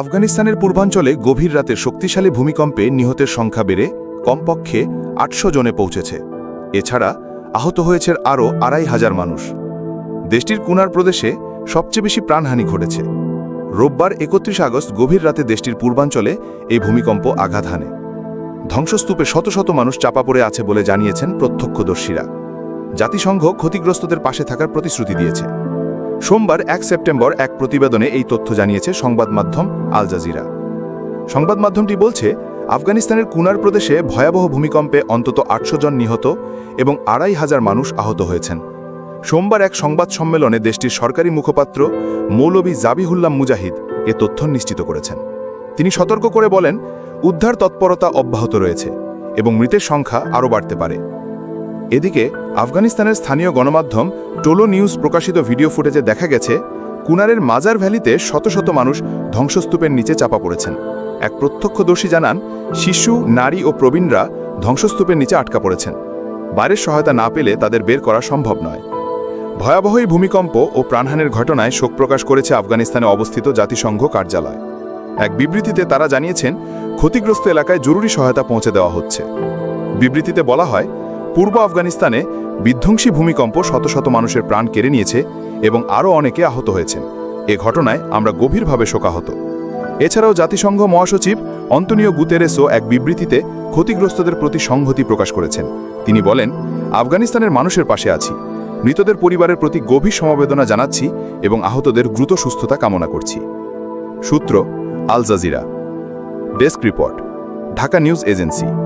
আফগানিস্তানের পূর্বাঞ্চলে গভীর রাতে শক্তিশালী ভূমিকম্পে নিহতের সংখ্যা বেড়ে কমপক্ষে আটশো জনে পৌঁছেছে। এছাড়া আহত হয়েছে আরও আড়াই হাজার মানুষ। দেশটির কুনার প্রদেশে সবচেয়ে বেশি প্রাণহানি ঘটেছে। রোববার একত্রিশ আগস্ট গভীর রাতে দেশটির পূর্বাঞ্চলে এই ভূমিকম্প আঘাত হানে। ধ্বংসস্তূপে শত শত মানুষ চাপা পড়ে আছে বলে জানিয়েছেন প্রত্যক্ষদর্শীরা। জাতিসংঘ ক্ষতিগ্রস্তদের পাশে থাকার প্রতিশ্রুতি দিয়েছে। সোমবার এক সেপ্টেম্বর এক প্রতিবেদনে এই তথ্য জানিয়েছে সংবাদ মাধ্যম আল জাজিরা। সংবাদ মাধ্যমটি বলছে, আফগানিস্তানের কুনার প্রদেশে ভয়াবহ ভূমিকম্পে অন্তত আটশো জন নিহত এবং আড়াই হাজার মানুষ আহত হয়েছেন। সোমবার এক সংবাদ সম্মেলনে দেশটির সরকারি মুখপাত্র মৌলবী জাবিহুল্লাম মুজাহিদ এ তথ্য নিশ্চিত করেছেন। তিনি সতর্ক করে বলেন, উদ্ধার তৎপরতা অব্যাহত রয়েছে এবং মৃতের সংখ্যা আরও বাড়তে পারে। এদিকে আফগানিস্তানের স্থানীয় গণমাধ্যম টোলো নিউজ প্রকাশিত ভিডিও ফুটেজে দেখা গেছে, কুনারের মাজার ভ্যালিতে শত শত মানুষ ধ্বংসস্তূপের নিচে চাপা পড়েছেন। এক প্রত্যক্ষদর্শী জানান, শিশু, নারী ও প্রবীণরা ধ্বংসস্তূপের নিচে আটকা পড়েছেন। বাইরের সহায়তা না পেলে তাদের বের করা সম্ভব নয়। ভয়াবহ ভূমিকম্প ও প্রাণহানির ঘটনায় শোক প্রকাশ করেছে আফগানিস্তানে অবস্থিত জাতিসংঘ কার্যালয়। এক বিবৃতিতে তারা জানিয়েছেন, ক্ষতিগ্রস্ত এলাকায় জরুরি সহায়তা পৌঁছে দেওয়া হচ্ছে। বিবৃতিতে বলা হয় পূর্ব আফগানিস্তানে বিধ্বংসী ভূমিকম্প শত শত মানুষের প্রাণ কেড়ে নিয়েছে এবং আরও অনেকে আহত হয়েছেন। এ ঘটনায় আমরা গভীরভাবে শোকাহত। এছাড়াও জাতিসংঘ মহাসচিব অন্তনিও গুতেরেসও এক বিবৃতিতে ক্ষতিগ্রস্তদের প্রতি সংহতি প্রকাশ করেছেন। তিনি বলেন, আফগানিস্তানের মানুষের পাশে আছি। মৃতদের পরিবারের প্রতি গভীর সমবেদনা জানাচ্ছি এবং আহতদের দ্রুত সুস্থতা কামনা করছি। সূত্র Al Jazeera. Desk report, Dhaka news agency.